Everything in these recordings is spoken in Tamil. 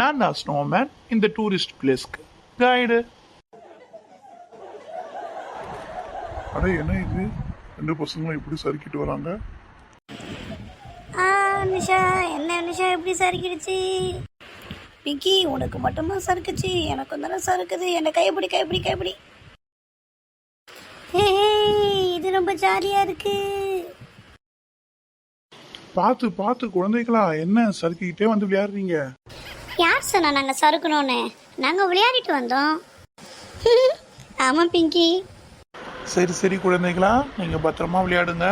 நான் தான் ஸ்னோமேன் இந்த டூரிஸ்ட் பிளேஸ்க்கு கைடு அட என்ன இது? ரெண்டு பசங்களும் இப்படி சறுக்கிட்டு வராங்க. ஆ நிஷா என்ன நிஷா எப்படி சறுக்கிடுச்சு? பிக்கி உனக்கு மட்டுமா சறுக்குச்சு. எனக்கும் தானே சறுக்குது. என்னை கைப்பிடி கைப்பிடி கைப்பிடி. இது ரொம்ப ஜாலியா இருக்கு. பார்த்து பார்த்து குழந்தைகளா என்ன சறுக்கிக்கிட்டே வந்து விளையாடுறீங்க? யார் சொன்னா நாங்க சறுக்கணும்னு? நாங்க விளையாடிட்டு வந்தோம். ஆமா பிங்கி. சரி சரி குழந்தைகளா நீங்க பத்திரமா விளையாடுங்க.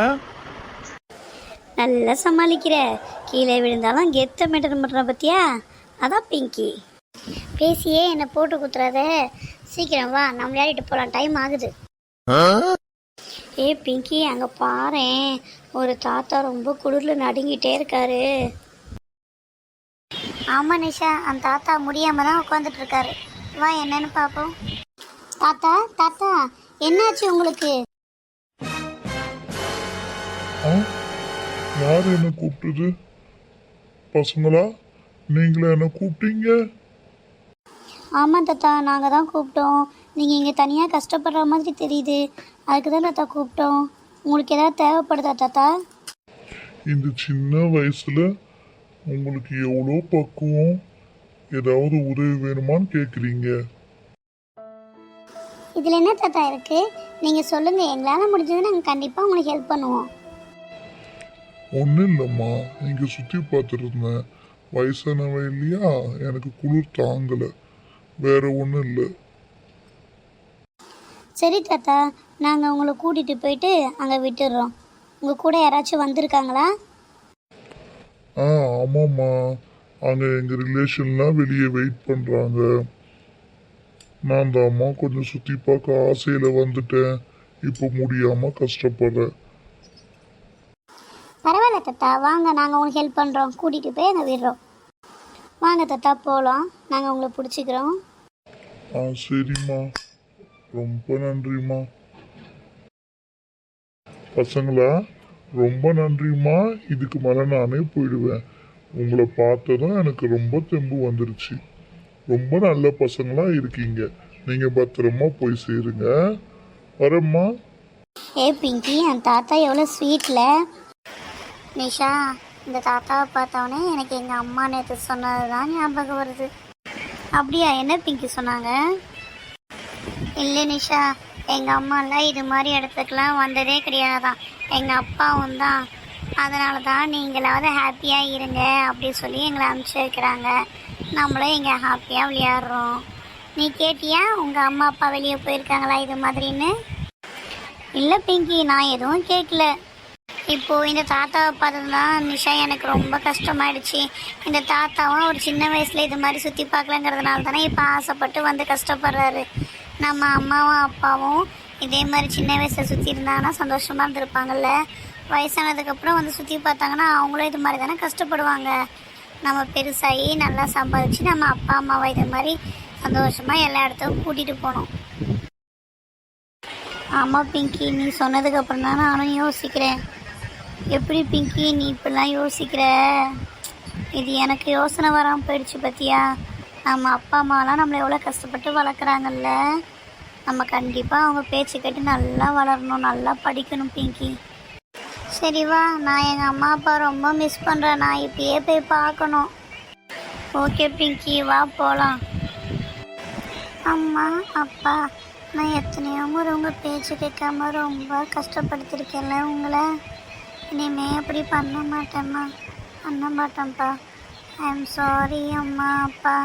நல்லா சமாளிக்கிற. கீழே விழுந்தாலும் கெத்த மெயின்டைன் பண்ணுற பத்தியா? அதான் பிங்கி. பேசியே என்னை போட்டு குத்துறாத. சீக்கிரம் வா நம்ம விளையாடிட்டு போகலாம் டைம் ஆகுது. ஏ பிங்கி அங்கே பாரேன். ஒரு தாத்தா ரொம்ப குளிரில் நடுங்கிட்டே இருக்காரு. ஆமாம் நிஷா. அந்த தாத்தா முடியாம தான் உட்காந்துட்டு இருக்காரு. வா என்னன்னு பார்ப்போம் தாத்தா தாத்தா என்னாச்சு உங்களுக்கு? ஆ? யார் என்ன கூப்பிட்டது? பசங்களா நீங்களா என்ன கூப்பிட்டீங்க? ஆமாம் தாத்தா. நாங்கள் தான் கூப்பிட்டோம். நீங்கள் இங்கே தனியாக கஷ்டப்படுற மாதிரி தெரியுது. அதுக்கு தான் தாத்தா கூப்பிட்டோம். உங்களுக்கு ஏதாவது தேவைப்படுதா தாத்தா? இந்த சின்ன வயசுல உங்களுக்கு எவ்வளோ பக்குவம்? ஏதாவது உதவி வேணுமான்னு கேட்குறீங்க இதில் என்ன தாத்தா இருக்குது நீங்கள் சொல்லுங்கள் எங்களால் முடிஞ்சது நாங்கள் கண்டிப்பாக உங்களுக்கு ஹெல்ப் பண்ணுவோம். ஒன்றும் இல்லைம்மா இங்கே சுற்றி பார்த்துட்டு இருந்தேன் வயசானவன் இல்லையா? எனக்கு குளிர் தாங்கலை. வேற ஒன்றும் இல்லை. சரி தாத்தா நாங்கள் உங்களை கூட்டிகிட்டு போயிட்டு அங்கே விட்டுடுறோம் உங்கள் கூட யாராச்சும் வந்திருக்காங்களா? ஆமாம்மா அங்கே எங்கள் ரிலேஷன்லாம் வெளியே வெயிட் பண்ணுறாங்க நான் தான் அம்மா கொஞ்சம் சுற்றி பார்க்க ஆசையில் வந்துட்டேன். இப்போ முடியாமல் கஷ்டப்படுறேன். பரவாயில்ல தாத்தா. வாங்க நாங்கள் உங்களுக்கு ஹெல்ப் பண்ணுறோம் கூட்டிகிட்டு போய் அங்கே விடுறோம். வாங்க தாத்தா. போகலாம் நாங்கள் உங்களை பிடிச்சிக்கிறோம். ஆ சரிம்மா. ரொம்ப நன்றிம்மா. பசங்களா ரொம்ப நன்றிம்மா. இதுக்கு மேலே நானே போயிடுவேன். உங்களை பார்த்ததும் எனக்கு ரொம்ப தெம்பு வந்துருச்சு. ரொம்ப நல்ல பசங்களாக இருக்கீங்க. நீங்கள் பத்திரமா போய் சேருங்க. வரம்மா. ஏ பிங்கி என் தாத்தா எவ்வளோ ஸ்வீட்டில் நிஷா இந்த தாத்தாவை பார்த்தவொடனே எனக்கு எங்கள் அம்மா நேற்று சொன்னது தான் ஞாபகம் வருது. அப்படியா? என்ன பிங்கி சொன்னாங்க? இல்லை நிஷா எங்கள் அம்மாலாம் இது மாதிரி இடத்துக்குலாம் வந்ததே கிடையாதான் எங்கள் அப்பாவும் தான். அதனால தான் நீங்களாவது ஹாப்பியாக இருங்க அப்படி சொல்லி எங்களை அனுப்பிச்சி வைக்கிறாங்க. நம்மளும் இங்கே ஹாப்பியாக விளையாடுறோம். நீ கேட்டியா? உங்கள் அம்மா அப்பா வெளியே போயிருக்காங்களா இது மாதிரின்னு? இல்லை பிங்கி நான் எதுவும் கேட்கல. இப்போ இந்த தாத்தாவை பார்த்தது தான் நிஷா எனக்கு ரொம்ப கஷ்டமாயிடுச்சு. இந்த தாத்தாவும் ஒரு சின்ன வயசில் இது மாதிரி சுற்றி பார்க்கலங்கிறதுனால தானே இப்போ ஆசைப்பட்டு வந்து கஷ்டப்படுறாரு. நம்ம அம்மாவும் அப்பாவும் இதே மாதிரி சின்ன வயசில் சுற்றி இருந்தாங்கன்னா சந்தோஷமாக இருந்திருப்பாங்கல்ல. வயசானதுக்கப்புறம் வந்து சுற்றி பார்த்தாங்கன்னா அவங்களும் இது மாதிரி தானே கஷ்டப்படுவாங்க. நம்ம பெருசாகி நல்லா சம்பாதிச்சு நம்ம அப்பா அம்மாவை இது மாதிரி சந்தோஷமாக எல்லா இடத்துக்கும் கூட்டிகிட்டு போகணும் ஆமாம் பிங்கி நீ சொன்னதுக்கப்புறம் தான் நானும் யோசிக்கிறேன். எப்படி பிங்கி நீ இப்படிலாம் யோசிக்கிற? இது எனக்கு யோசனை வராமல் போயிடுச்சு பத்தியா? நம்ம அப்பா அம்மாலாம் நம்மளை எவ்வளோ கஷ்டப்பட்டு வளர்க்குறாங்கல்ல. நம்ம கண்டிப்பாக அவங்க பேச்சு கேட்டு நல்லா வளரணும் நல்லா படிக்கணும் பிங்கி. சரி வா நான் எங்கள் அம்மா அப்பா ரொம்ப மிஸ் பண்ணுறேன் நான் இப்பயே போய் பார்க்கணும். ஓகே பிங்கி வா போகலாம் அம்மா அப்பா நான் எத்தனையோ முறை உங்கள் பேச்சு கேட்காம ரொம்ப கஷ்டப்படுத்திருக்கேன்ல உங்களை. இனிமே அப்படி பண்ண மாட்டேம்மா. பண்ண மாட்டேன்ப்பா. ஐ எம் சாரி அம்மா அப்பா.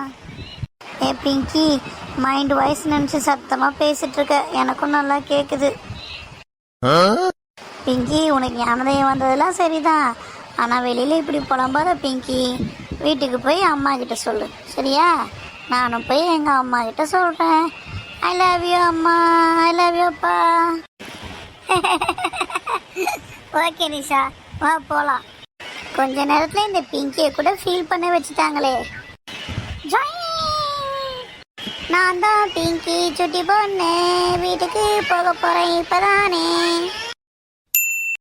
ஏ பிங்கி மைண்ட் வாய்ஸ் நினச்சி சத்தமாக பேசிட்டு இருக்க எனக்கும் நல்லா கேட்குது பிங்கி உனக்கு ஞானதயம் வந்ததெல்லாம் சரிதான். ஆனால் வெளியில் இப்படி புலம்பாத பிங்கி வீட்டுக்கு போய் அம்மா கிட்ட சொல்லு. சரியா? நானும் போய் எங்கள் அம்மா கிட்ட சொல்கிறேன் ஐ லவ் யூ அம்மா. ஐ லவ் யூ அப்பா. ஓகே நிஷா. வா போகலாம் கொஞ்ச நேரத்தில் இந்த பிங்கியை கூட ஃபீல் பண்ண வச்சுட்டாங்களே. ஜாயின் நான் தான் பிங்கி சுட்டி பொண்ணு. வீட்டுக்கு போக போகிறேன் இப்போதானே.